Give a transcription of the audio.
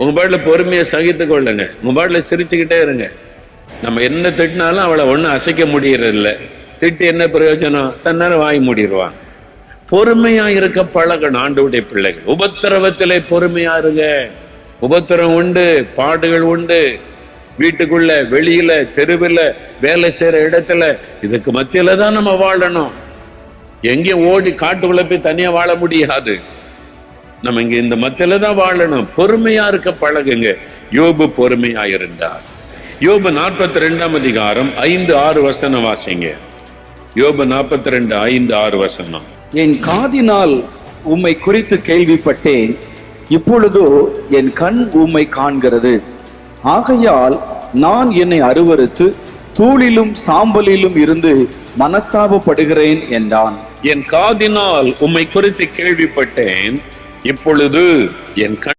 உங்க பாட்டில் பொறுமையை சகித்து கொள்ளுங்க. உங்க பாட்டில் சிரிச்சுக்கிட்டே இருங்க. நம்ம என்ன திட்டினாலும் அவளை ஒன்றும் அசைக்க முடியறதில்ல. திட்டு என்ன பிரயோஜனம்? தன்னால வாய் மூடிடுவான் பொறுமையா இருக்க பழகணும் ஆண்டவுடைய பிள்ளைகள். உபத்திரவத்திலே பொறுமையா இருங்க. உபத்திரம் உண்டு பாடுகள் உண்டு. வீட்டுக்குள்ள வெளியில தெருவில் வேலை செய்யற இடத்துல இதுக்கு மத்தியில தான் நம்ம வாழணும். எங்கேயும் ஓடி காட்டுக்குள்ள போய் தனியா வாழ முடியாது. நம்ம இங்க இந்த மத்தியில தான் வாழணும். பொறுமையா இருக்க பழகுங்க. யோபு பொறுமையா இருந்தார். யோபு நாற்பத்தி ரெண்டாம் அதிகாரம் ஐந்து ஆறு வசனம் வாசிங்க. யோபு நாற்பத்தி ரெண்டு ஐந்து ஆறு வசனம். என் காதினால் உம்மை குறித்து கேள்விப்பட்டேன். இப்பொழுதோ என் கண் உம்மை காண்கிறது. ஆகையால் நான் என்னை அருவருத்து தூளிலும் சாம்பலிலும் இருந்து மனஸ்தாபப்படுகிறேன் என்றான். என் காதினால் உம்மை குறித்து கேள்விப்பட்டேன். இப்பொழுது என் கண்